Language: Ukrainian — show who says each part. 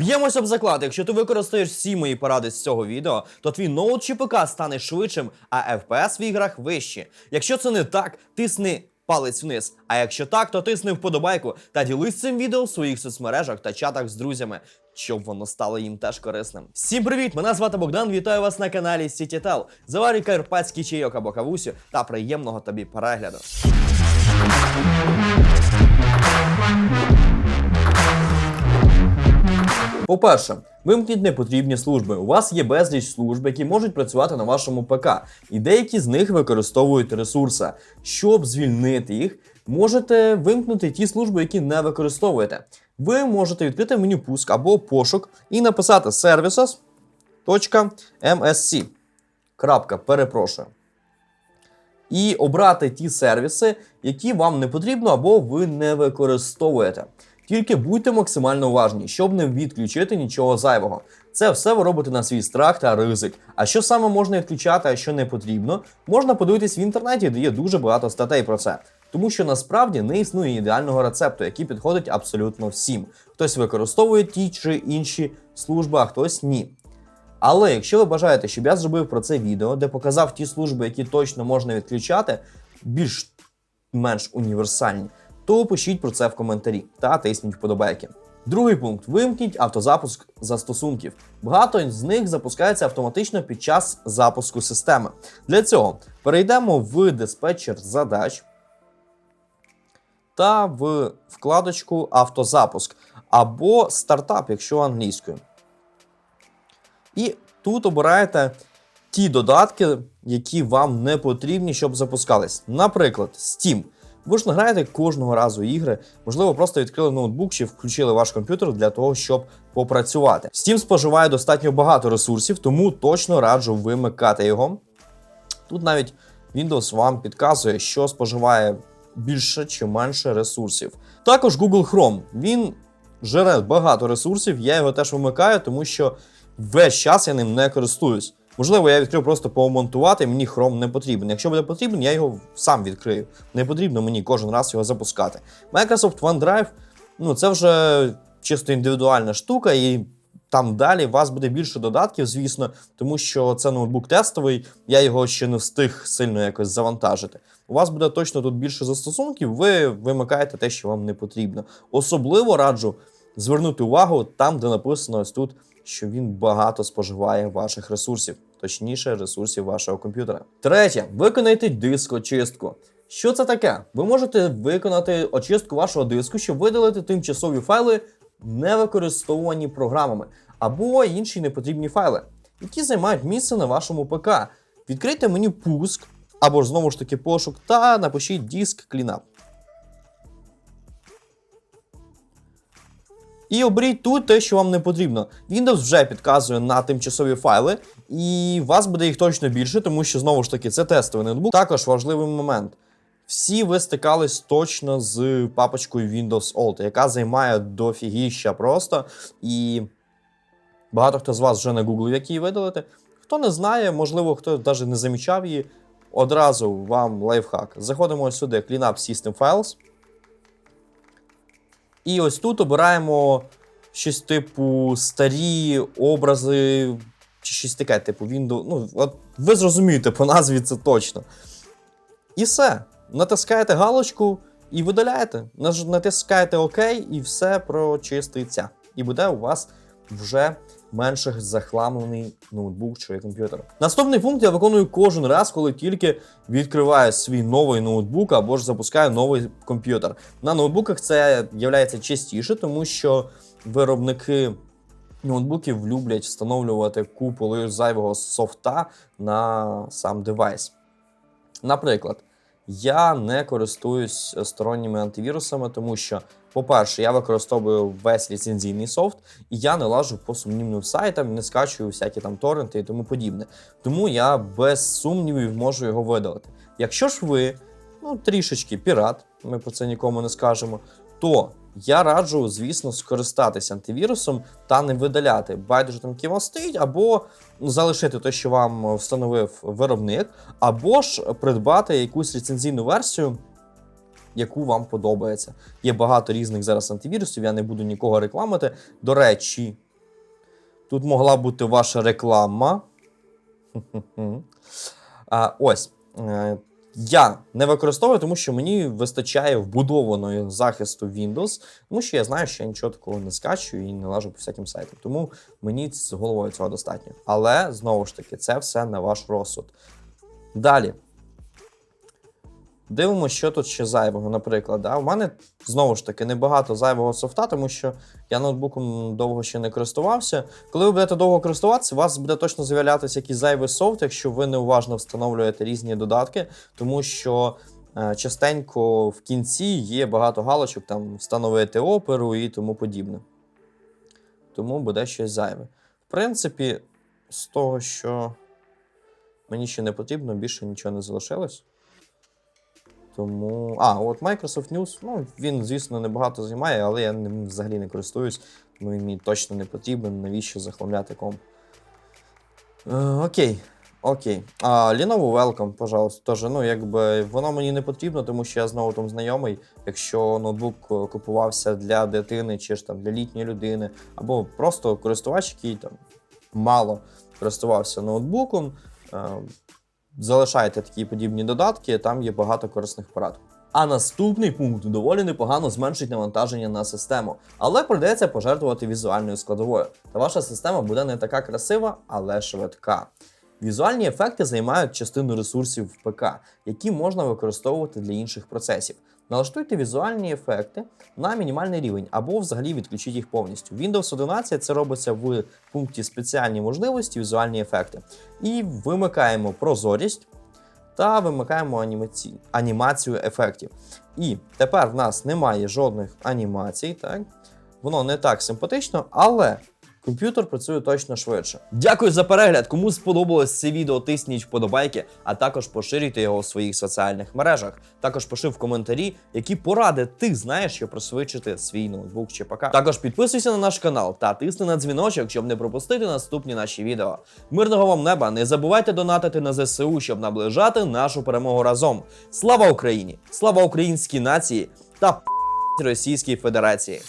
Speaker 1: Б'ємося об заклад. Якщо ти використаєш всі мої поради з цього відео, то твій ноут чи ПК стане швидшим, а FPS в іграх вищі. Якщо це не так, тисни палець вниз. А якщо так, то тисни вподобайку та ділись цим відео в своїх соцмережах та чатах з друзями, щоб воно стало їм теж корисним. Всім привіт! Мене звати Богдан. Вітаю вас на каналі Сітітел. Заварюй карпатський чайок або кавусю та приємного тобі перегляду. По-перше, вимкніть непотрібні служби. У вас є безліч служб, які можуть працювати на вашому ПК, і деякі з них використовують ресурси. Щоб звільнити їх, можете вимкнути ті служби, які не використовуєте. Ви можете відкрити меню пуск або пошук і написати services.msc. Крапка, перепрошую. І обрати ті сервіси, які вам не потрібно або ви не використовуєте. Тільки будьте максимально уважні, щоб не відключити нічого зайвого. Це все ви робите на свій страх та ризик. А що саме можна відключати, а що не потрібно, можна подивитись в інтернеті, де є дуже багато статей про це. Тому що насправді не існує ідеального рецепту, який підходить абсолютно всім. Хтось використовує ті чи інші служби, а хтось ні. Але якщо ви бажаєте, щоб я зробив про це відео, де показав ті служби, які точно можна відключати, більш менш універсальні, то пишіть про це в коментарі та тисніть вподобайки. Другий пункт: вимкніть автозапуск застосунків. Багато з них запускається автоматично під час запуску системи. Для цього перейдемо в диспетчер задач та в вкладочку автозапуск або стартап, якщо англійською. І тут обираєте ті додатки, які вам не потрібні, щоб запускались. Наприклад, Steam. Ви ж не граєте кожного разу ігри, можливо, просто відкрили ноутбук чи включили ваш комп'ютер для того, щоб попрацювати. Steam споживає достатньо багато ресурсів, тому точно раджу вимикати його. Тут навіть Windows вам підказує, що споживає більше чи менше ресурсів. Також Google Chrome. Він жере багато ресурсів, я його теж вимикаю, тому що весь час я ним не користуюсь. Можливо, я відкрив просто помонтувати, мені Chrome не потрібен. Якщо буде потрібен, я його сам відкрию. Не потрібно мені кожен раз його запускати. Microsoft OneDrive, ну це вже чисто індивідуальна штука, і там далі у вас буде більше додатків, звісно, тому що це ноутбук тестовий, я його ще не встиг сильно якось завантажити. У вас буде точно тут більше застосунків, ви вимикаєте те, що вам не потрібно. Особливо раджу звернути увагу там, де написано ось тут, що він багато споживає ваших ресурсів, точніше, ресурсів вашого комп'ютера. Третє, виконайте дискочистку. Що це таке? Ви можете виконати очистку вашого диску, щоб видалити тимчасові файли, не використовувані програмами, або інші непотрібні файли, які займають місце на вашому ПК. Відкрийте меню пуск, або ж знову ж таки пошук, та напишіть диск cleanup. І оберіть тут те, що вам не потрібно. Windows вже підказує на тимчасові файли, і вас буде їх точно більше, тому що знову ж таки це тестовий ноутбук. Також важливий момент. Всі ви стикались точно з папочкою Windows Alt, яка займає дофігіща просто. І багато хто з вас вже не гуглив, як її видалити. Хто не знає, можливо, хто навіть не замічав її, одразу вам лайфхак. Заходимо ось сюди, Cleanup System Files. І ось тут обираємо щось типу старі образи, чи щось таке, типу Windows. Ну, от ви зрозумієте по назві це точно. І все. Натискаєте галочку і видаляєте. Натискаєте ОК, і все прочиститься. І буде у вас вже менше захламлений ноутбук чи комп'ютер. Наступний пункт я виконую кожен раз, коли тільки відкриваю свій новий ноутбук або ж запускаю новий комп'ютер. На ноутбуках це є частіше, тому що виробники ноутбуків люблять встановлювати купу зайвого софта на сам девайс. Наприклад, я не користуюсь сторонніми антивірусами, тому що, по-перше, я використовую весь ліцензійний софт, і я не лажу по сумнівним сайтам, не скачую всякі там торренти і тому подібне. Тому я без сумнівів можу його видалити. Якщо ж ви ну, трішечки пірат, ми про це нікому не скажемо, то я раджу, звісно, скористатися антивірусом та не видаляти байдуже там ківо або ну, залишити те, що вам встановив виробник, або ж придбати якусь ліцензійну версію, яку вам подобається. Є багато різних зараз антивірусів, я не буду нікого рекламити. До речі, Тут могла бути ваша реклама. Ось. Я не використовую, тому що мені вистачає вбудованої захисту Windows, тому що я знаю, що я нічого такого не скачую і не лажу по всяким сайтам. Тому мені з головою цього достатньо. Але знову ж таки, це все на ваш розсуд. Далі. Дивимося, що тут ще зайвого, наприклад. Да? У мене знову ж таки небагато зайвого софта, тому що я ноутбуком довго ще не користувався. Коли ви будете довго користуватися, у вас буде точно з'являтися якийсь зайвий софт, якщо ви неуважно встановлюєте різні додатки, тому що е, частенько в кінці є багато галочок, там встановити оперу і тому подібне. Тому буде щось зайве. В принципі, з того, що мені ще не потрібно, більше нічого не залишилось. Тому. А, от Microsoft News, ну, він, звісно, небагато займає, але я ним взагалі не користуюсь, тому він мені точно не потрібен, навіщо захламляти комп. Е, окей. Окей. А, Lenovo Welcome, пожалуйста, теж, ну, якби воно мені не потрібно, тому що я знову там знайомий. Якщо ноутбук е, купувався для дитини чи ж там для літньої людини, або просто користувач, який там мало користувався ноутбуком, е, залишайте такі подібні додатки, там є багато корисних порад. А наступний пункт доволі непогано зменшить навантаження на систему, але прийдеться пожертвувати візуальною складовою. Та ваша система буде не така красива, але швидка. Візуальні ефекти займають частину ресурсів в ПК, які можна використовувати для інших процесів. Налаштуйте візуальні ефекти на мінімальний рівень або взагалі відключіть їх повністю. Windows 11 це робиться в пункті спеціальні можливості, візуальні ефекти. І вимикаємо прозорість та вимикаємо анімаці... анімацію ефектів. І тепер в нас немає жодних анімацій, так? Воно не так симпатично, але комп'ютер працює точно швидше. Дякую за перегляд. Кому сподобалось це відео, тисніть вподобайки, а також поширюйте його у своїх соціальних мережах. Також пиши в коментарі, які поради ти знаєш, щоб просвидчити свій ноутбук чи ПК. Також підписуйся на наш канал та тисни на дзвіночок, щоб не пропустити наступні наші відео. Мирного вам неба! Не забувайте донатити на ЗСУ, щоб наближати нашу перемогу разом. Слава Україні! Слава українській нації та Російській Федерації!